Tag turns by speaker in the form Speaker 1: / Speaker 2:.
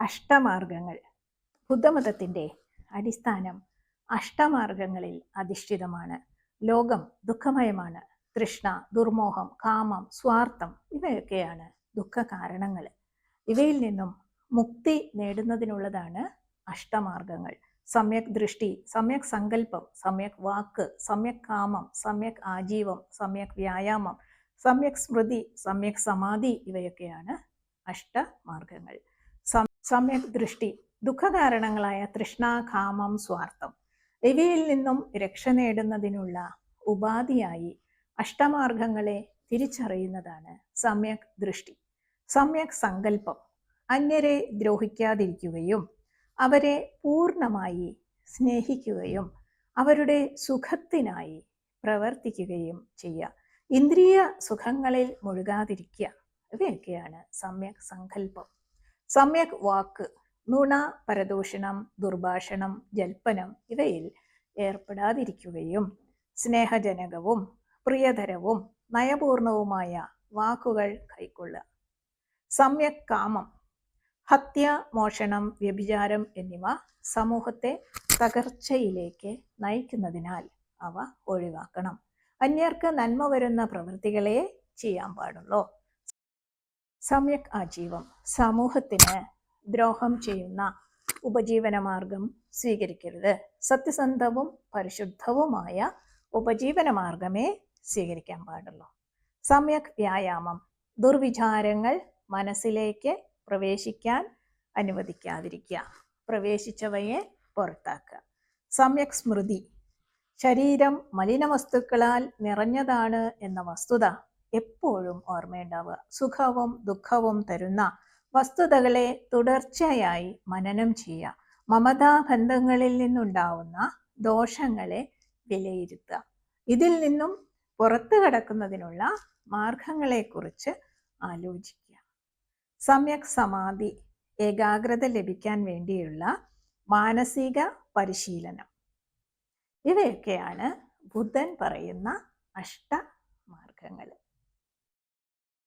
Speaker 1: അഷ്ടമാർഗങ്ങൾ. ബുദ്ധമതത്തിന്റെ അടിസ്ഥാനം അഷ്ടമാർഗങ്ങളിൽ അധിഷ്ഠിതമാണ്. ലോകം ദുഃഖമയമാണ്. തൃഷ്ണ ദുർമോഹം കാമം സ്വാർത്ഥം ഇവയൊക്കെയാണ് ദുഃഖ കാരണങ്ങൾ ഇവയിൽ നിന്നും മുക്തി നേടുന്നതിനുള്ളതാണ് അഷ്ടമാർഗങ്ങൾ. സമ്യക് ദൃഷ്ടി സമ്യക് സങ്കല്പം സമ്യക് വാക്ക് സമ്യക് കാമം സമ്യക് ആജീവം സമ്യക് വ്യായാമം സമ്യക് സ്മൃതി സമ്യക് സമാധി ഇവയൊക്കെയാണ് അഷ്ടമാർഗങ്ങൾ. സമ്യക് ദൃഷ്ടി ദുഃഖകാരണങ്ങളായ തൃഷ്ണ കാമം സ്വാർത്ഥം ഇവയിൽ നിന്നും രക്ഷ നേടുന്നതിനുള്ള ഉപാധിയായി അഷ്ടമാർഗങ്ങളെ തിരിച്ചറിയുന്നതാണ് സമ്യക് ദൃഷ്ടി സമ്യക് സങ്കല്പം അന്യരെ ദ്രോഹിക്കാതിരിക്കുകയും അവരെ പൂർണമായി സ്നേഹിക്കുകയും അവരുടെ സുഖത്തിനായി പ്രവർത്തിക്കുകയും ചെയ്യുക. ഇന്ദ്രിയ സുഖങ്ങളിൽ മുഴുകാതിരിക്കുക ഇവയൊക്കെയാണ് സമ്യക് സങ്കല്പം സമ്യക് വാക്ക് നുണ പരദൂഷണം ദുർഭാഷണം ജൽപ്പനം ഇവയിൽ ഏർപ്പെടാതിരിക്കുകയും സ്നേഹജനകവും പ്രിയതരവും നയപൂർണവുമായ വാക്കുകൾ കൈക്കൊള്ളുക. സമ്യക് കാമം ഹത്യ മോഷണം വ്യഭിചാരം എന്നിവ സമൂഹത്തെ തകർച്ചയിലേക്ക് നയിക്കുന്നതിനാൽ അവ ഒഴിവാക്കണം. അന്യർക്ക് നന്മ വരുന്ന പ്രവൃത്തികളെ ചെയ്യാൻ പാടുള്ളൂ. സമ്യക് ആജീവം. സമൂഹത്തിന് ദ്രോഹം ചെയ്യുന്ന ഉപജീവനമാർഗം സ്വീകരിക്കരുത്. സത്യസന്ധവും പരിശുദ്ധവുമായ ഉപജീവനമാർഗമേ സ്വീകരിക്കാൻ പാടുള്ളൂ. സമ്യക് വ്യായാമം. ദുർവിചാരങ്ങൾ മനസ്സിലേക്ക് പ്രവേശിക്കാൻ അനുവദിക്കാതിരിക്കുക. പ്രവേശിച്ചവയെ പുറത്താക്കുക. സമ്യക് സ്മൃതി. ശരീരം മലിന വസ്തുക്കളാൽ നിറഞ്ഞതാണ് എന്ന വസ്തുത എപ്പോഴും ഓർമ്മയുണ്ടാവുക. സുഖവും ദുഃഖവും തരുന്ന വസ്തുതകളെ തുടർച്ചയായി മനനം ചെയ്യുക. മമതാബന്ധങ്ങളിൽ നിന്നുണ്ടാവുന്ന ദോഷങ്ങളെ വിലയിരുത്തുക. ഇതിൽ നിന്നും പുറത്തു കടക്കുന്നതിനുള്ള മാർഗങ്ങളെക്കുറിച്ച് ആലോചിക്കുക. സമ്യക് സമാധി ഏകാഗ്രത ലഭിക്കാൻ വേണ്ടിയുള്ള മാനസിക പരിശീലനം. ഇവയൊക്കെയാണ് ബുദ്ധൻ പറയുന്ന അഷ്ടമാർഗങ്ങൾ.